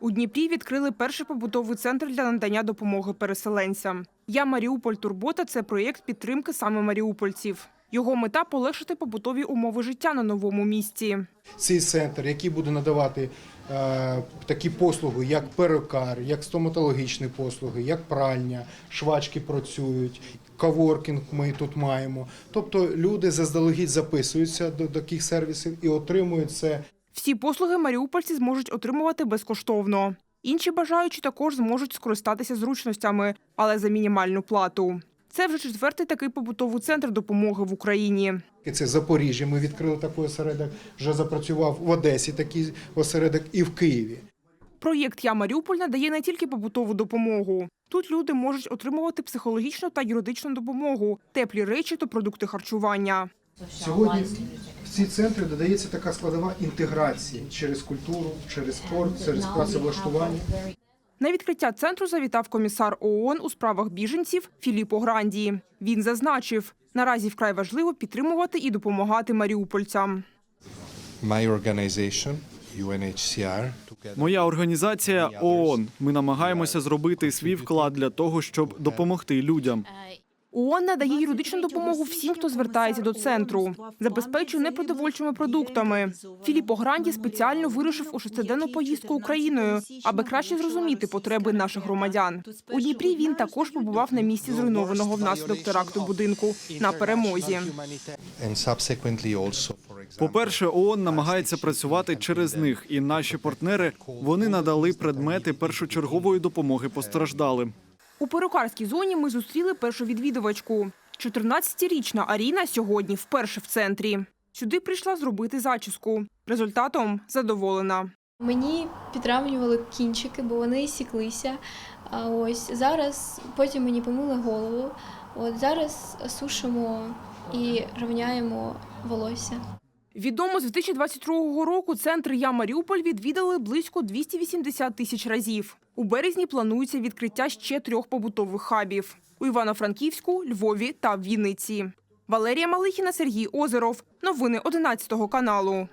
У Дніпрі відкрили перший побутовий центр для надання допомоги переселенцям. Я Маріуполь Турбота це проєкт підтримки саме маріупольців. Його мета полегшити побутові умови життя на новому місці. Цей центр, який буде надавати е, такі послуги, як перукар, як стоматологічні послуги, як пральня, швачки працюють, коворкінг ми тут маємо. Тобто люди заздалегідь записуються до таких сервісів і отримують це Всі послуги маріупольці зможуть отримувати безкоштовно. Інші бажаючі також зможуть скористатися зручностями, але за мінімальну плату. Це вже четвертий такий побутовий центр допомоги в Україні. Це Запоріжжя. Ми відкрили такий осередок. Вже запрацював в Одесі такий осередок і в Києві. Проєкт Я Маріуполь надає не тільки побутову допомогу. Тут люди можуть отримувати психологічну та юридичну допомогу, теплі речі та продукти харчування. Сьогодні ці центри додається така складова інтеграції через культуру, через спорт, через працевлаштування. На відкриття центру завітав комісар ООН у справах біженців Філіппо Гранді. Він зазначив, наразі вкрай важливо підтримувати і допомагати маріупольцям. Моя організація ООН. Ми намагаємося зробити свій вклад для того, щоб допомогти людям. ООН надає юридичну допомогу всім, хто звертається до центру, забезпечує непродовольчими продуктами. Філіппо Гранді спеціально вирушив у шестиденну поїздку Україною, аби краще зрозуміти потреби наших громадян. У Дніпрі він також побував на місці зруйнованого внаслідок теракту будинку на перемозі. example, По-перше, ООН намагається працювати через них, і наші партнери вони надали предмети першочергової допомоги постраждалим. У перукарській зоні ми зустріли першу відвідувачку. 14-річна Аріна сьогодні вперше в центрі. Сюди прийшла зробити зачіску. Результатом задоволена. Мені підравнювали кінчики, бо вони сіклися. А ось зараз потім мені помили голову. От зараз сушимо і рівняємо волосся. Відомо з 2022 року центр Я Маріуполь відвідали близько 280 тисяч разів. У березні планується відкриття ще трьох побутових хабів у Івано-Франківську, Львові та Вінниці. Валерія Малихіна, Сергій Озеров. Новини 11 каналу.